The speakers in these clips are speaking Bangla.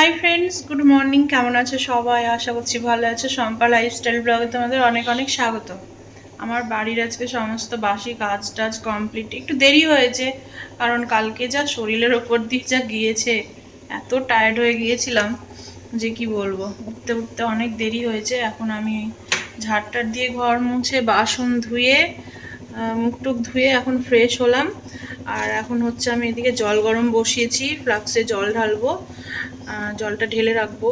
হাই ফ্রেন্ডস গুড মর্নিং কেমন আছো সবাই? আশা করছি ভালো আছো। শম্পা লাইফস্টাইল ব্লগে তোমাদের অনেক অনেক স্বাগত। আমার বাড়ির আজকে সমস্ত বাসি কাজ টাজ কমপ্লিট একটু দেরি হয়েছে, কারণ কালকে যা শরীরের ওপর দিয়ে যা গিয়েছে, এত টায়ার্ড হয়ে গিয়েছিলাম যে কি বলব? উঠতে উঠতে অনেক দেরি হয়েছে। এখন আমি ঝাড়টার দিয়ে ঘর মুছে বাসন ধুয়ে মুখ টুক ধুয়ে এখন ফ্রেশ হলাম। আর এখন হচ্ছে আমি এদিকে জল গরম বসিয়েছি ফ্লাক্সে জল ঢালবো। জলটা ঢেলে রাখব।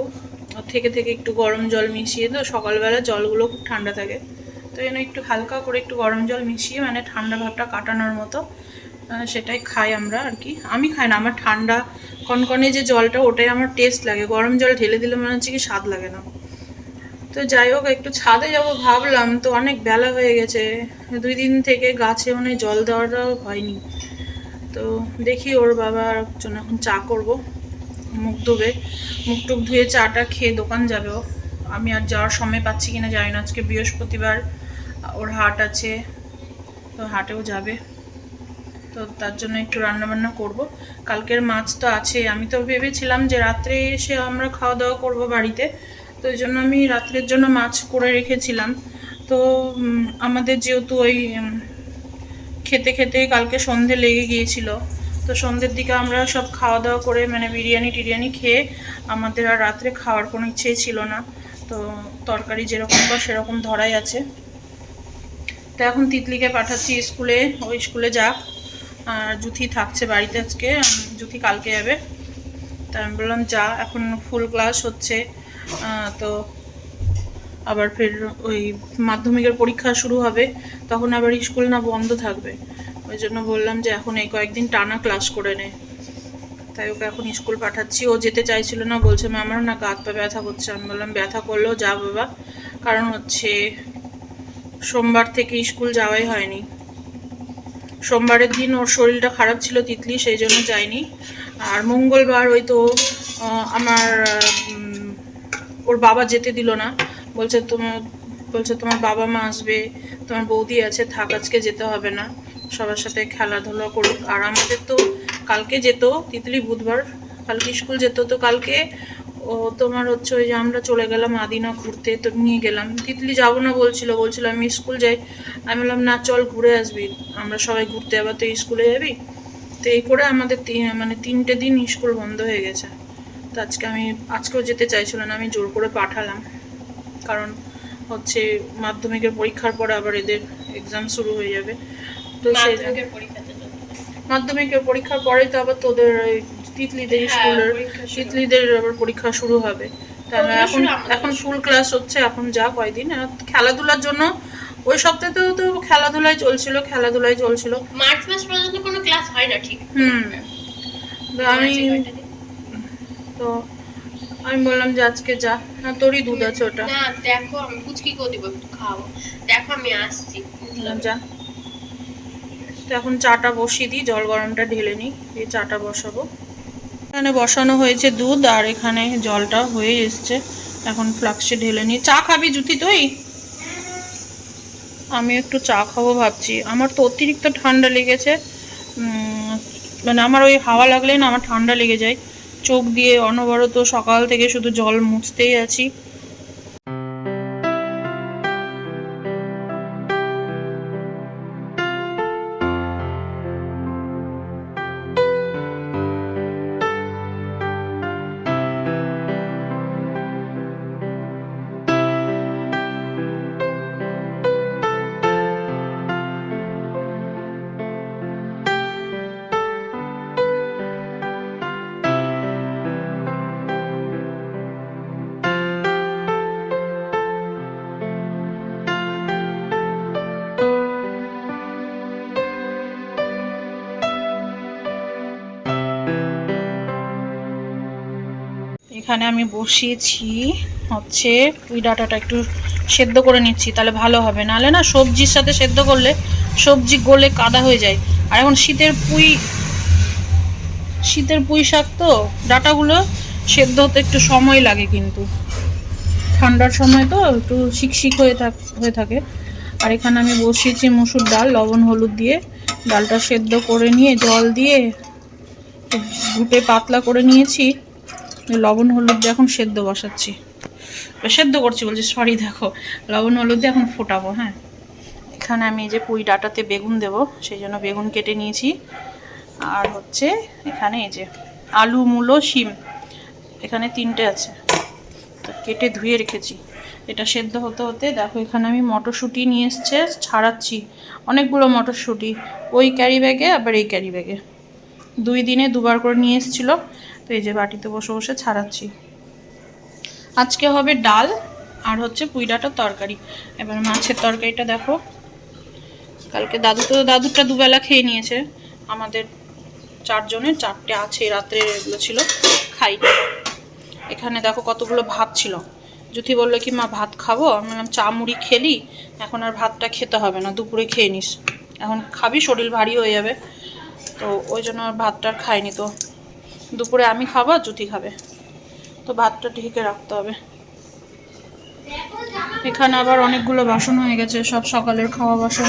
থেকে থেকে একটু গরম জল মিশিয়ে তো সকালবেলা জলগুলো খুব ঠান্ডা থাকে। তো এখানে একটু হালকা করে একটু গরম জল মিশিয়ে মানে ঠান্ডা ভাবটা কাটানোর মতো সেটাই খাই আমরা আর কি। আমি খাই না, আমার ঠান্ডা কনকনে যে জলটা, ওটাই আমার টেস্ট লাগে। গরম জল ঢেলে দিলে মনে হচ্ছে কি স্বাদ লাগে না। তো যাই হোক, একটু ছাদে যাব ভাবলাম, তো অনেক বেলা হয়ে গেছে। দুই দিন থেকে গাছে মানে জল দেওয়াটাও হয়নি। তো দেখি ওর বাবার জন্য এখন চা করব। মুখ ধুবে। মুখ টুক ধুয়ে চাটা খেয়ে দোকান যাবে ও। আমি আর যাওয়ার সময় পাচ্ছি কিনা জানি না। আজকে বৃহস্পতিবার ওর হাট আছে, তো হাটেও যাবে। তো তার জন্য একটু রান্না বান্না করব। কালকের মাছ তো আছে। আমি তো ভেবেছিলাম যে রাত্রে এসে আমরা খাওয়া দাওয়া করব বাড়িতে। তো ওই জন্য আমি রাত্রের জন্য মাছ করে রেখেছিলাম। তো আমাদের যেহেতু ওই খেতে খেতে কালকে সন্ধে লেগে গিয়েছিল। তো সন্ধ্যের দিকে আমরা সব খাওয়া দাওয়া করে মানে বিরিয়ানি টিরিয়ানি খেয়ে আমাদের আর রাত্রে খাওয়ার কোনো ইচ্ছেই ছিল না। তো তরকারি যেরকম বা সেরকম ধরাই আছে। তো এখন তিতলিকে পাঠাচ্ছি স্কুলে ওই স্কুলে যাক। আর জুথি থাকছে বাড়িতে আজকে জুথি কালকে যাবে। তা আমি বললাম, যা, এখন ফুল ক্লাস হচ্ছে। তো আবার ফের ওই মাধ্যমিকের পরীক্ষা শুরু হবে, তখন আবার স্কুল না বন্ধ থাকবে। ওই জন্য বললাম যে এখন এই কয়েকদিন টানা ক্লাস করে নে। তাই ওকে এখন স্কুল পাঠাচ্ছি। ও যেতে চাইছিল না, বলছে, মা, আমার না গাত পা ব্যথা করছে। আমি বললাম, ব্যথা করলেও যা বাবা। কারণ হচ্ছে সোমবার থেকে স্কুল যাওয়াই হয়নি। সোমবারের দিন ওর শরীরটা খারাপ ছিল তিতলি, সেই জন্য যায়নি। আর মঙ্গলবার ওই তো আমার ওর বাবা যেতে দিল না। বলছে তোমার বলছে, তোমার বাবা মা আসবে, তোমার বৌদি আছে, থাক, আজকে যেতে হবে না। সবার সাথে খেলাধুলা করুক। আর আমাদের তো কালকে যেত, তিতলি বুধবার, কালকে স্কুল যেত, তো কালকে ও তোমার হচ্ছে ওই যে আমরা চলে গেলাম আদিনা ঘুরতে, তো নিয়ে গেলাম। তিতলি যাব না বলছিল বলছিল, আমি স্কুল যাই। আমি বললাম, না, চল ঘুরে আসবি, আমরা সবাই ঘুরতে আবার তো স্কুলে যাবি? তো এই করে আমাদের মানে তিনটে দিন স্কুল বন্ধ হয়ে গেছে। তো আজকে আমি আজকেও যেতে চাইছিল না আমি জোর করে পাঠালাম। কারণ হচ্ছে মাধ্যমিকের পরীক্ষার পরে আবার এদের এক্সাম শুরু হয়ে যাবে। তো মাধ্যমিকের পরীক্ষার পরেই তো আবার তোদের তিতলিদের হ্যাঁ, স্কুলের তিতলিদের আবার পরীক্ষা শুরু হবে। এখন এখন ফুল ক্লাস হচ্ছে এখন যা কয়দিন। খেলাধুলার জন্য ওই সপ্তাহেতেও তো খেলাধুলায় চলছিল খেলাধুলায় চলছিল। মার্চ মাস পর্যন্ত কোনো ক্লাস হয় না ঠিক। হুম। আমি? তো আমি বললাম যে আজকে যা। না তোরই দুধ আছে ওটা। না দেখো আমি পুচকি করে দিব একটু খাওয়াবো দেখো আমি আসছি। বললাম যা। তো এখন চাটা বসিয়ে দিই জল গরমটা ঢেলে নিই দিয়ে চাটা বসাবো। এখানে বসানো হয়েছে দুধ আর এখানে জলটা হয়ে এসছে। এখন ফ্লাক্সে ঢেলে নিই। চা খাবি জুতি তুই? আমি একটু চা খাব ভাবছি। আমার তো অতিরিক্ত ঠান্ডা লেগেছে। মানে আমার ওই হাওয়া লাগলেই না আমার ঠান্ডা লেগে যায়। চোখ দিয়ে অনবরত সকাল থেকে শুধু জল মুছতেই আছি। এখানে আমি বসিয়েছি। হচ্ছে পুঁই ডাঁটাটা একটু সেদ্ধ করে নিচ্ছি, তাহলে ভালো হবে। নাহলে না সবজির সাথে সেদ্ধ করলে সবজি গলে কাদা হয়ে যায়। আর এখন শীতের পুঁই শীতের পুঁই শাক তো, ডাঁটাগুলো সেদ্ধ হতে একটু সময় লাগে কিন্তু। ঠান্ডার সময় তো একটু শিকশিক হয়ে থাক, হয়ে থাকে। আর এখানে আমি বসিয়েছি মুসুর ডাল, লবণ, হলুদ দিয়ে। ডালটা সেদ্ধ করে নিয়ে জল দিয়ে ঘুটে পাতলা করে নিয়েছি। লবণ, হলুদ দিয়ে এখন সেদ্ধ বসাচ্ছি। সেদ্ধ করছি, বলছি সরি দেখো, লবণ, হলুদ দিয়ে এখন ফোটাবো হ্যাঁ? এখানে আমি এই যে পুঁই ডাটাতে বেগুন দেব, সেই জন্য বেগুন কেটে নিয়েছি। আর হচ্ছে এখানে এই যে আলু, মূলো, শিম, এখানে তিনটে আছে। তো কেটে ধুয়ে রেখেছি। এটা সেদ্ধ হতে হতে দেখো, এখানে আমি মটরশুঁটি নিয়ে এসছে, ছাড়াচ্ছি অনেকগুলো মটরশুঁটি। ওই ক্যারি ব্যাগে আবার এই ক্যারি ব্যাগে। দুই দিনে দুবার করে নিয়ে এসেছিল। তো এই যে বাটিতে বসে বসে ছাড়াচ্ছি। আজকে হবে ডাল আর হচ্ছে পুইডাটার তরকারি। এবার মাছের তরকারিটা দেখো। কালকে দাদু তো দাদুরটা দুবেলা খেয়ে নিয়েছে। আমাদের চারজনের, চারটে আছে, রাত্রে এগুলো ছিল খাই এখানে দেখো কতগুলো ভাত ছিল। জুথি বলল কি, মা, ভাত খাব? আমি বললাম, চা, মুড়ি খেলি? এখন আর ভাতটা খেতে হবে না, দুপুরে খেয়ে নিস। এখন খাবি, শরীর ভারী হয়ে যাবে। তো ওই জন্য আর ভাতটা খাইনি তো। দুপুরে আমি খাব জুথি খাবে। তো ভাতটা ঢেকে রাখতে হবে। এখানে আবার অনেকগুলো বাসন হয়ে গেছে সব সকালের খাওয়া বাসন।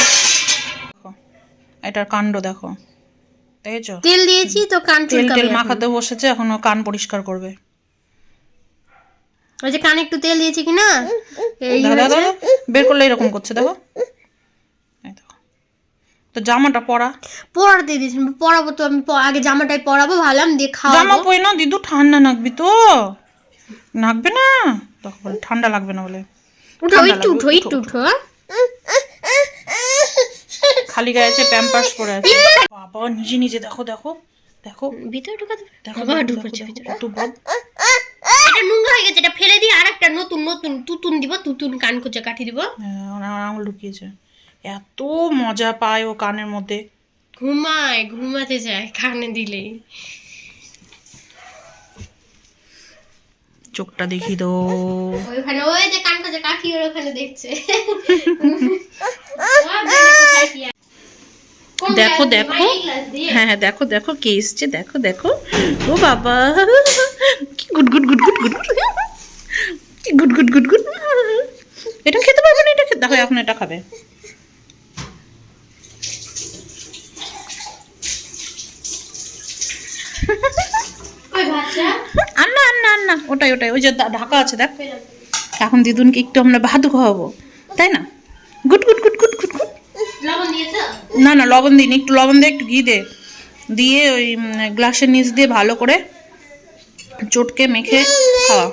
দেখো, এটার কাণ্ড দেখো। দেখেছ? তেল দিয়েছি তো কান তেল চুলকাবে মাখাতে বসেছে এখন কান পরিষ্কার করবে। ওই যে কানে একটু তেল দিয়েছি কি না। বের করলে এরকম করছে দেখো। তো জামাটা পরা। পরাতে দিয়েছি পরাবো তো আমি আগে জামাটাই পরাবো ভাবলাম দিয়ে জামা পরে না দিদু ঠান্ডা নাকবি তো। নাকবে না? বলে ঠান্ডা লাগবে না বলে। উঠো একটু উঠো একটু উঠো। হ্যাঁ? খালি গায়ে আছে প্যাম্পার্স পরে আছে। বাবা নিজে নিজে দেখো দেখো দেখো। ভিতরে ঢুকাতে দেখো দেখো, ঢুকেছে ভিতরে। এটা নোংরা হয়ে গেছে এটা ফেলে দিয়ে আরেকটা নতুন নতুন তুতুন দিব তুতুন কান কুচে কাঠি দিব। হ্যাঁ, আঙুল ঢুকিয়েছে। এত মজা পায় ও কানের মধ্যে। ঘুমায় ঘুমাতে যায় কানে দিলেই। চোখটা দেখি তো। ওইখানে ওই যে কান কুচে কাঠি ওর ওখানে দেখছে। দেখো দেখো? হ্যাঁ হ্যাঁ দেখো দেখো কে এসছে দেখো দেখো। ও বাবা কি good good good good good. কি গুড গুড গুড গুড। এটা খেতে পারবে না এটা খেতে দেখো এখন এটা খাবে। আন্না আর না আর না আর না ওটাই ওটাই। ওই যে দা- ঢাকা আছে দেখ। এখন দিদুনকে একটু আমরা ভাত খাওয়াবো। তাই না? গুট গুট গুট গুট গুট গুট। না না লবণ দিন একটু লবণ দিয়ে একটু ঘি দে। দিয়ে ওই গ্লাসের নিচ দিয়ে ভালো করে চটকে মেখে খাওয়া।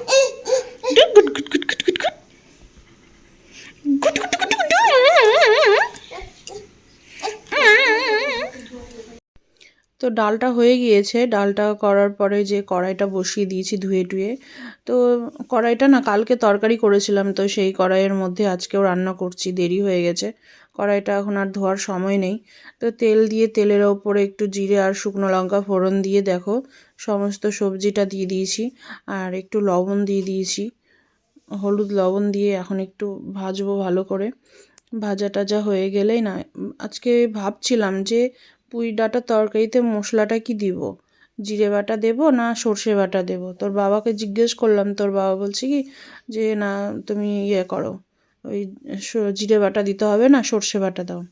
ডালটা হয়ে গিয়েছে। ডালটা করার পরে যে কড়াইটা বসিয়ে দিয়েছি ধুয়ে টুয়ে, তো কড়াইটা না কালকে তরকারি করেছিলাম, তো সেই কড়াইয়ের মধ্যে আজকেও রান্না করছি, দেরি হয়ে গেছে। কড়াইটা এখন আর ধোয়ার সময় নেই। তো তেল দিয়ে তেলের ওপরে একটু জিরে আর শুকনো লঙ্কা ফোড়ন দিয়ে দেখো, সমস্ত সবজিটা দিয়ে দিয়েছি আর একটু লবণ দিয়ে দিয়েছি। হলুদ লবণ দিয়ে এখন একটু ভাজবো ভালো করে। ভাজা টাজা হয়ে গেলেই না, আজকে ভাবছিলাম যে পুঁই ডাঁটা তরকারিতে মশলাটা কি দিব? জিরে বাটা দেব না সর্ষে বাটা দেব? তোর বাবাকে জিজ্ঞেস করলাম, তোর বাবা বলছে কি যে, না, তুমি ইয়ে করো, ওই জিরে বাটা দিতে হবে না, সর্ষে বাটা দাও।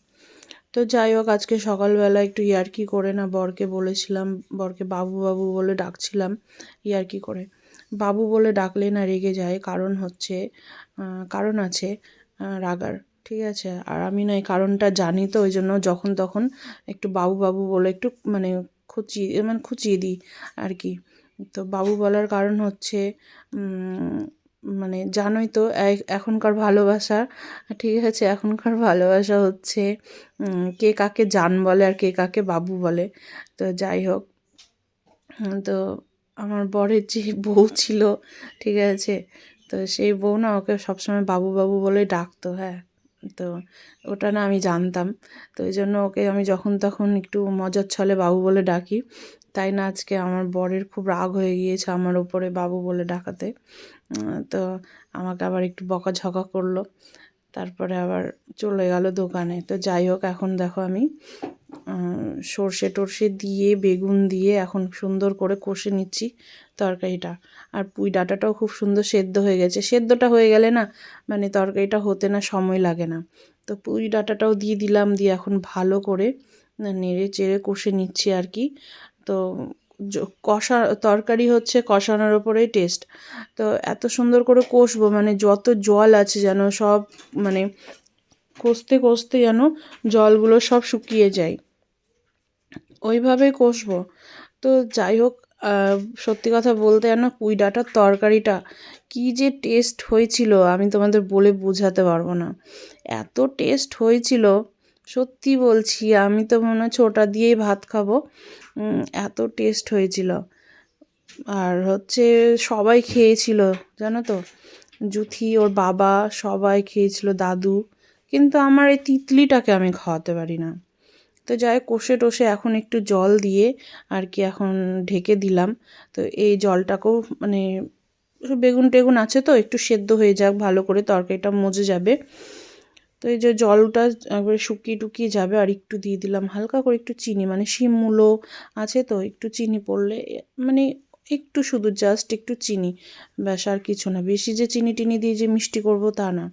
তো যাই হোক, আজকে সকালবেলা একটু ইয়ার্কি করে না বরকে বলেছিলাম, বরকে বাবু বাবু বলে ডাকছিলাম ইয়ার্কি করে। বাবু বলে ডাকলে না রেগে যায়, কারণ হচ্ছে কারণ আছে রাগার। ঠিক আছে। আর আমি না এই কারণটা জানি তো, ওই জন্য যখন তখন একটু বাবু বাবু বলে একটু মানে খুচিয়ে মানে খুচিয়ে দিই আর কি তো বাবু বলার কারণ হচ্ছে মানে জানোই তো এখনকার ভালোবাসা, ঠিক আছে, এখনকার ভালোবাসা হচ্ছে কে কাকে জান বলে আর কে কাকে বাবু বলে। তো যাই হোক তো আমার বরের যে বউ ছিল, ঠিক আছে, তো সেই বউ না ওকে সবসময় বাবু বাবু বলে ডাকতো হ্যাঁ। তো ওটা না আমি জানতাম। তো ওই জন্য ওকে আমি যখন তখন একটু মজার ছলে বাবু বলে ডাকি। তাই না আজকে আমার বরের খুব রাগ হয়ে গিয়েছে আমার উপরে বাবু বলে ডাকাতে। তো আমাকে আবার একটু বকাঝকা করল। তারপরে আবার চলে গেল দোকানে। তো যাই হোক, এখন দেখো আমি সর্ষে টর্ষে দিয়ে, বেগুন দিয়ে এখন সুন্দর করে কষে নিচ্ছি তরকারিটা। আর পুঁই ডাঁটাটাও খুব সুন্দর সেদ্ধ হয়ে গেছে। সেদ্ধটা হয়ে গেলে না মানে তরকারিটা হতে না সময় লাগে না। তো পুঁই ডাঁটাটাও দিয়ে দিলাম, দিয়ে এখন ভালো করে নেড়ে চেড়ে কষে নিচ্ছি আর কি। তো কষা, তরকারি হচ্ছে কষানোর ওপরেই টেস্ট তো এত সুন্দর করে কষবো মানে যত জল আছে যেন সব মানে কষতে কষতে যেন জলগুলো সব শুকিয়ে যায়। ওইভাবে কষবো। তো যাই হোক সত্যি কথা বলতে যেন পুঁই ডাঁটার তরকারিটা কী যে টেস্ট হয়েছিল আমি তোমাদের বলে বোঝাতে পারব না। এত টেস্ট হয়েছিল, সত্যি বলছি, আমি তো মনে হচ্ছে ওটা দিয়েই ভাত খাব। এত টেস্ট হয়েছিল। আর হচ্ছে সবাই খেয়েছিল, জানো তো? জুথি, ওর বাবা সবাই খেয়েছিল, দাদু। কিন্তু আমার এই তিতলিটাকে আমি খাওয়াতে পারি না। তো যাই কষে টষে এখন একটু জল দিয়ে আর কি এখন ঢেকে দিলাম। তো এই জলটাকেও মানে বেগুন টেগুন আছে তো, একটু সেদ্ধ হয়ে যাক, ভালো করে তরকারিটা মজে যাবে। তো এই যে জলটা একবারে শুকিয়ে টুকিয়ে যাবে, আর একটু দিয়ে দিলাম হালকা করে একটু চিনি মানে শিম মূলো আছে তো, একটু চিনি পড়লে মানে একটু শুধু জাস্ট একটু চিনি, ব্যাস আর কিছু না। বেশি যে চিনি টিনি দিয়ে যে মিষ্টি করব তা না।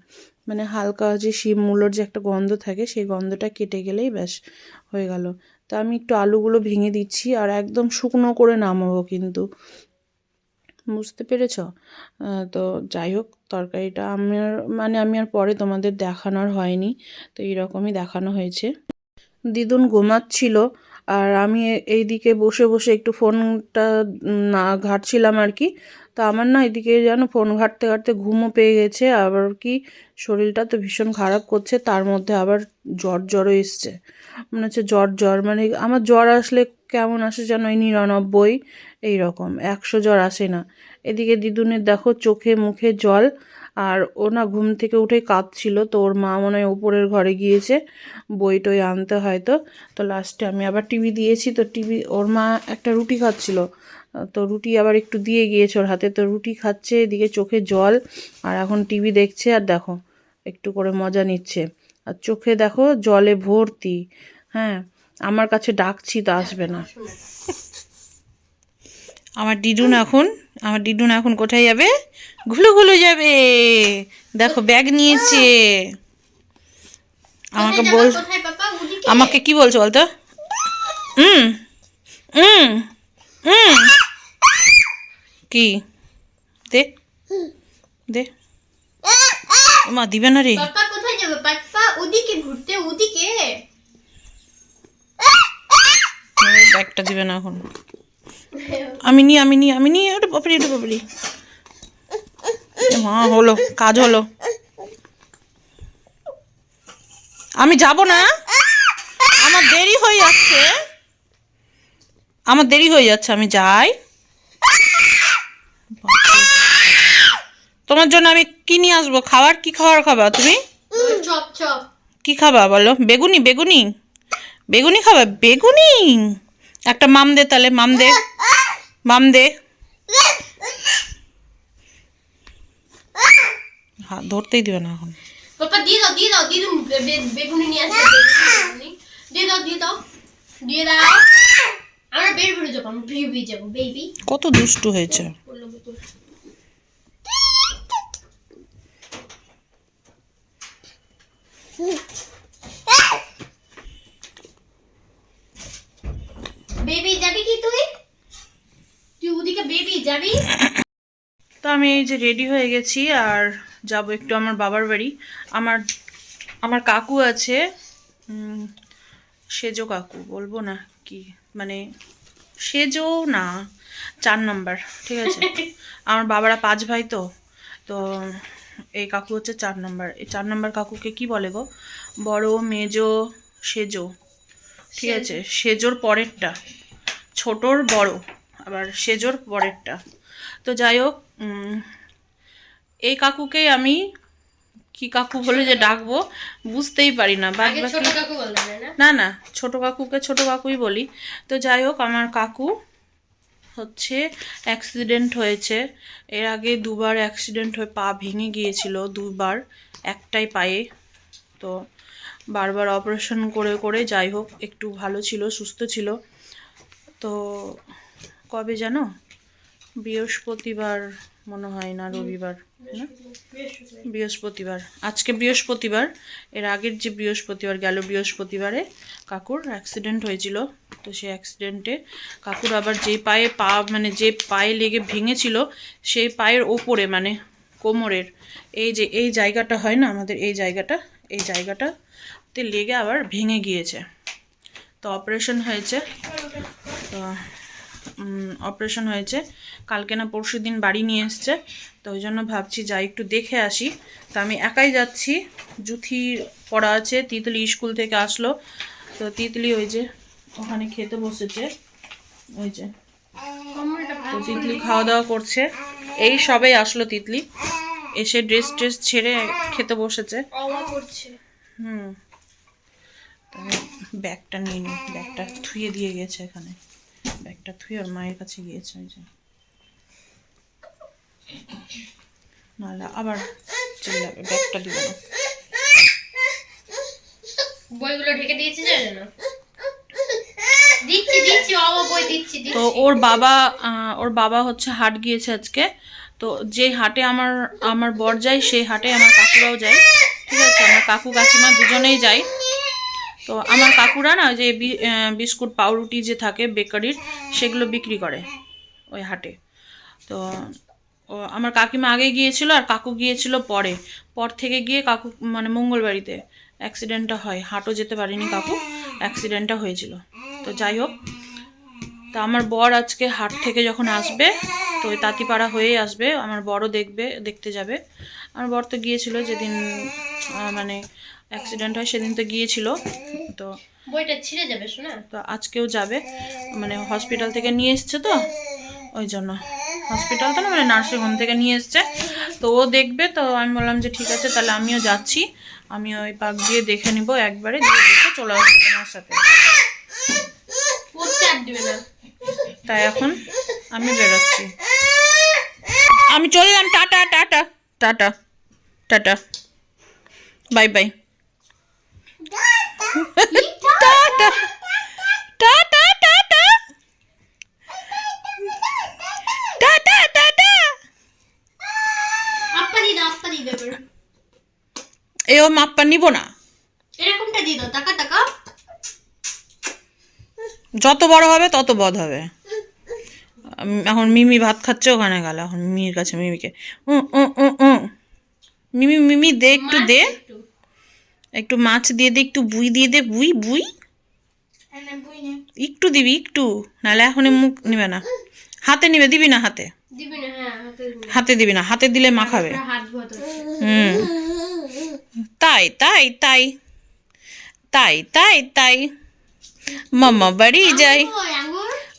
মানে হালকা যে শিম মূলোর যে একটা গন্ধ থাকে, সেই গন্ধটা কেটে গেলেই ব্যাস হয়ে গেল। তো আমি একটু আলুগুলো ভেঙে দিচ্ছি আর একদম শুকনো করে নামাবো কিন্তু। বুঝতে পেরেছ? তো যাই হোক, তরকারিটা আমার মানে আমি আর পরে তোমাদের দেখানোর হয়নি, তো এইরকমই দেখানো হয়েছে। দিদুন ঘুমাচ্ছিল আর আমি এইদিকে বসে বসে একটু ফোনটা না ঘাঁটছিলাম আর কি। তো আমার না এদিকে যেন ফোন ঘাঁটতে ঘাঁটতে ঘুমও পেয়ে গেছে, আবার কি শরীরটা তো ভীষণ খারাপ করছে, তার মধ্যে আবার জ্বর জ্বরও এসছে। মনে হচ্ছে জ্বর জ্বর মানে আমার জ্বর আসলে কেমন আসে যেন ওই নিরানব্বই, এই রকম, একশো জ্বর আসে না। এদিকে দিদুনের দেখো চোখে মুখে জল, আর ও না ঘুম থেকে উঠে কাঁদছিল, তো ওর মা মনে হয় উপরের ঘরে গিয়েছে, বই টই আনতে হয়তো। তো লাস্টে আমি আবার টিভি দিয়েছি, তো টিভি, ওর মা একটা রুটি খাচ্ছিল তো রুটি আবার একটু দিয়ে গিয়েছে ওর হাতে। তো রুটি খাচ্ছে এদিকে চোখে জল আর এখন টিভি দেখছে আর দেখো একটু করে মজা নিচ্ছে। আর চোখে দেখো জলে ভর্তি। হ্যাঁ আমার কাছে ডাকছি তো আসবে না। আমার ডিডুন এখন আমার ডিডুন এখন কোথায় যাবে? ঘুলো ঘুলো যাবে। দেখো ব্যাগ নিয়েছে। আমাকে বল আমাকে কি বলছো বলতো? হুম হুম। হুম। কি? দে। দে। মা দিবে না রে। পাপা কোথায় যাবে? পাপা ওদিকে ঘুরতে ওদিকে। ব্যাগটা দিবে না এখন। আমি নি আমি নি আমি নি ওটা বাপরি ওটা বাপরি। হলো কাজ হলো। আমি যাব না। আমার দেরি হয়ে যাচ্ছে। আমার দেরি হয়ে যাচ্ছে আমি যাই। তোমার জন্য আমি কি নিয়ে আসব? খাবার? কি খাবার খাবা তুমি? কি খাবা বলো? বেগুনি বেগুনি। বেগুনি খাবা? বেগুনি? একটা মাম দে তাহলে মাম দে। মাম দে। হ্যাঁ ধরতেই দিবে না এখন। পাপা দিয়ে দাও দিয়ে দাও দিয়ে দাও বে- বে- বেগুনি নিয়ে আসবে দিয়ে দাও দিয়ে দাও দিয়ে দাও। আমরা বের বেরো যাব আমরা বেবি যাব বেবি কত দুষ্টু হয়েছে। বেবি যাবি কি তুই? তুই ওদিকে বেবি যাবি? তো আমি এই যে রেডি হয়ে গেছি আর যাব একটু আমার বাবার বাড়ি। আমার আমার কাকু আছে। সেজো কাকু বলব না কি। মানে সেজো না চার নাম্বার ঠিক আছে? আমার বাবারা পাঁচ ভাই তো তো এই কাকু হচ্ছে চার নাম্বার এই চার নাম্বার কাকুকে কি বলে গো? বড় মেজো সেজো ঠিক আছে? সেজোর পরেরটা ছোটোর বড় আবার সেজোর পরেরটা। তো যাই হোক এই কাকুকেই আমি কি কাকু বলে যে ডাকবো বুঝতেই পারি না। না না? ছোট কাকুকে ছোট কাকুই বলি। তো যাই হোক আমার কাকু হচ্ছে অ্যাক্সিডেন্ট হয়েছে। এর আগে দুবার অ্যাক্সিডেন্ট হয়ে পা ভেঙে গিয়েছিল দুবার একটাই পায়ে। তো বারবার অপারেশন করে করে যাই হোক একটু ভালো ছিল সুস্থ ছিল। তো কবে জানো? বৃহস্পতিবার মনে হয় না রবিবার না? বৃহস্পতিবার। আজকে বৃহস্পতিবার। এর আগের যে বৃহস্পতিবার গেল বৃহস্পতিবারে কাকুর অ্যাক্সিডেন্ট হয়েছিল। তো সেই অ্যাক্সিডেন্টে কাকুর আবার যে পায়ে পা মানে যে পায়ে লেগে ভেঙেছিল সেই পায়ের ওপরে মানে কোমরের এই যে এই জায়গাটা হয় না আমাদের এই জায়গাটা এই জায়গাটাতে লেগে আবার ভেঙে গিয়েছে। তো অপারেশন হয়েছে। তো অপারেশন হয়েছে। কালকে না পরশু দিন বাড়ি নিয়ে এসছে। তো ওই জন্য ভাবছি যাই, একটু দেখে আসি। তো আমি একাই যাচ্ছি। জুথি পড়া আছে, তিতলি স্কুল থেকে আসলো। তো তিতলি ওই যে ওখানে খেতে বসেছে। ওই যে। তো তিতলি খাওয়া দাওয়া করছে। এই সবাই আসলো তিতলি। এসে ড্রেস ট্রেস ছেড়ে খেতে বসেছে। হুম। ব্যাগটা নিয়ে নি। ব্যাগটা থুয়ে দিয়ে গেছে এখানে। ব্যাগটা থুই ওর মায়ের কাছে গিয়েছে ওই যে। নাহলে আবার চিল্লাবে ব্যাগটা দিবে না। বইগুলো ঢেকে দিয়েছে জানে? না দিচ্ছি দিচ্ছি বাবা বই দিচ্ছি তো ওর বাবা ওর বাবা হচ্ছে হাট গিয়েছে আজকে। তো যে হাটে আমার আমার বর যায় সেই হাটে আমার কাকুরাও যায়। ঠিক আছে আমার কাকু কাকিমা দুজনেই যায়। তো আমার কাকুরা না যে বিস্কুট, পাউরুটি যে থাকে বেকারির, সেগুলো বিক্রি করে ওই হাটে। তো, ও আমার কাকিমা আগে গিয়েছিল আর কাকু গিয়েছিল পরে। পর থেকে গিয়ে কাকু মানে মঙ্গলবাড়িতে অ্যাক্সিডেন্টটা হয়। হাটও যেতে পারেনি কাকু অ্যাক্সিডেন্টটা হয়েছিল। তো যাই হোক, তা আমার বর আজকে হাট থেকে যখন আসবে, তো ওই তাঁতিপাড়া হয়েই আসবে। আমার বড়ও দেখবে, দেখতে যাবে। আমার বর তো গিয়েছিল যেদিন মানে অ্যাক্সিডেন্ট হয় সেদিন তো গিয়েছিল। তো বইটা ছিঁড়ে যাবে শোনা তো আজকেও যাবে। মানে হসপিটাল থেকে নিয়ে এসছে তো ওই জন্য। হসপিটাল তো না মানে নার্সিং হোম থেকে নিয়ে এসছে। তো ও দেখবে তো আমি বললাম যে ঠিক আছে তাহলে আমিও যাচ্ছি। আমি ওই পাক দিয়ে দেখে নিব একবারে দিয়ে দেখে চলে আসব তোমার সাথে। তাই এখন আমি বেরোচ্ছি। আমি চললাম tata tata tata tata. Bye bye. Tata. Tata tata. Tata tata. আপা দি দাও দেবে এ ও মাপ্পা নিব না। এরকমটা দিয়ে দাও টাকা টাকা। যত বড় হবে তত বধ হবে। এখন মিমি ভাত খাচ্ছে ওখানে গেল। এখন মিমির কাছে মিমিকে। উ উ উ মিমি মিমি দে একটু দে। একটু মাছ দিয়ে দে একটু বুই দিয়ে দে। বুই বুই? একটু দিবি একটু। নাহলে এখনই মুখ নিবে না। হাতে নিবে দিবি না হাতে? হ্যাঁ হাতে দিবি। না। হাতে দিলে মাখাবে হুম। তাই তাই তাই। তাই তাই তাই। মামা বাড়ি যাই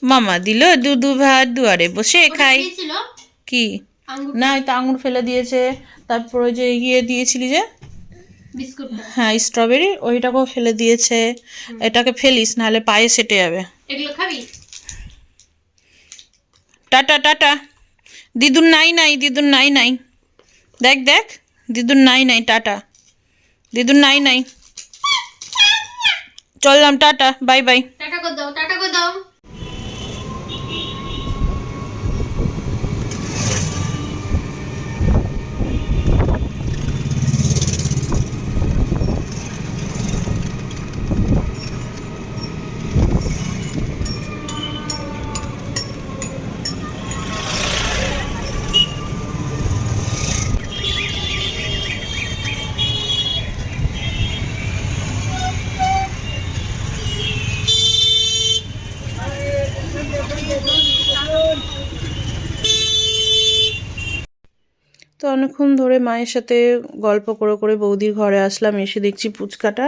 মামা দিল দুধু ভাত দুয়ারে বসে খাই। কি? না তো আঙুর ফেলে দিয়েছে। তারপর যে ইয়ে দিয়েছিলি যে? হ্যাঁ স্ট্রবেরি ওইটাকেও ফেলে দিয়েছে। এটাকে ফেলিস নাহলে পায়ে সেটে যাবে। এগুলো খাবি? Tata tata. দিদুর নাই নাই দিদুর নাই নাই। দেখ দেখ দিদুর নাই নাই টাটা। দিদুর নাই নাই। চললাম টাটা বাই বাই। টাটা করে দাও তো অনেকক্ষণ ধরে মায়ের সাথে গল্প করে করে বৌদির ঘরে আসলাম, এসে দেখছি পুচকাটা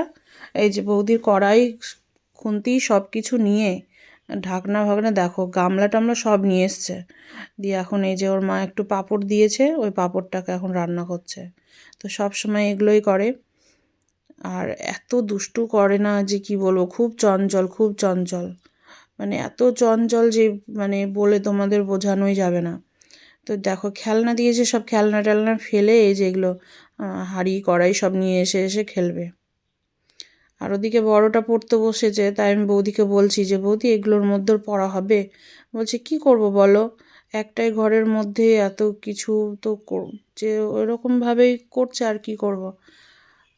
এই যে বৌদির কড়াই, খুন্তি সব কিছু নিয়ে ঢাকনা ভাগনা, দেখো গামলা টামলা সব নিয়ে এসছে। দিয়ে এখন এই যে ওর মা একটু পাঁপড় দিয়েছে, ওই পাঁপড়টাকে এখন রান্না করছে। তো সব সময় এগুলোই করে। আর এত দুষ্টু করে না যে কি বলব, খুব চঞ্চল খুব চঞ্চল। মানে এত চঞ্চল যে মানে বলে তোমাদের বোঝানোই যাবে না। তো দেখো খেলনা দিয়েছে সব খেলনা টেলনা ফেলে এই যে এগুলো আহ, হাঁড়ি কড়াই সব নিয়ে এসে এসে খেলবে। আর ওদিকে বড়টা পড়তে বসেছে তাই আমি বৌদিকে বলছি যে বৌদি এগুলোর মধ্যে পড়া হবে? বলছে কি করব বলো? একটাই ঘরের মধ্যে এত কিছু তো যে ওইরকমভাবেই করছে আর কি করব।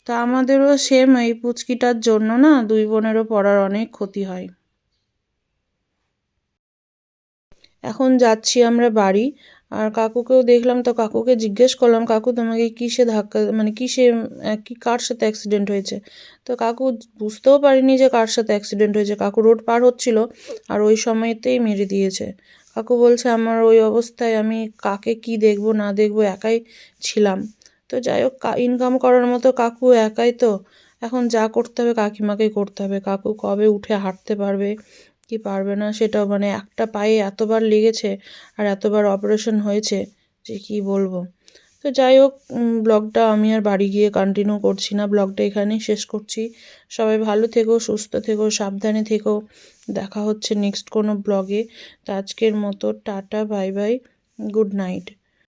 তা আমাদেরও সেম এই পুচকিটার জন্য না দুই বোনেরও পড়ার অনেক ক্ষতি হয়। এখন যাচ্ছি আমরা বাড়ি। আর কাকুকেও দেখলাম, তো কাকুকে জিজ্ঞেস করলাম, কাকু, তোমাকে কিসে ধাক্কা মানে কিসে কি, কার সাথে অ্যাক্সিডেন্ট হয়েছে? তো কাকু বুঝতেও পারিনি যে কার সাথে অ্যাক্সিডেন্ট হয়েছে। কাকু রোড পার হচ্ছিল আর ওই সময়তেই মেরে দিয়েছে। কাকু বলছে, আমার ওই অবস্থায় আমি কাকে কি দেখব, না দেখব, একাই ছিলাম। তো যাই হোক ইনকাম করার মতো কাকু একাই তো। এখন যা করতে হবে, কাকিমাকেই করতে হবে। কাকু কবে উঠে হাঁটতে পারবে? কি পারবে না সেটাও মানে একটা পায়ে এতবার লেগেছে আর এতবার অপারেশন হয়েছে যে কি বলব। তো যাই হোক ব্লগটা আমি আর বাড়ি গিয়ে কন্টিনিউ করছি না। ব্লগটা এখানেই শেষ করছি। সবাই ভালো থেকো, সুস্থ থেকো, সাবধানে থেকো। দেখা হচ্ছে নেক্সট কোনো ব্লগে তো আজকের মতো, tata bye bye good night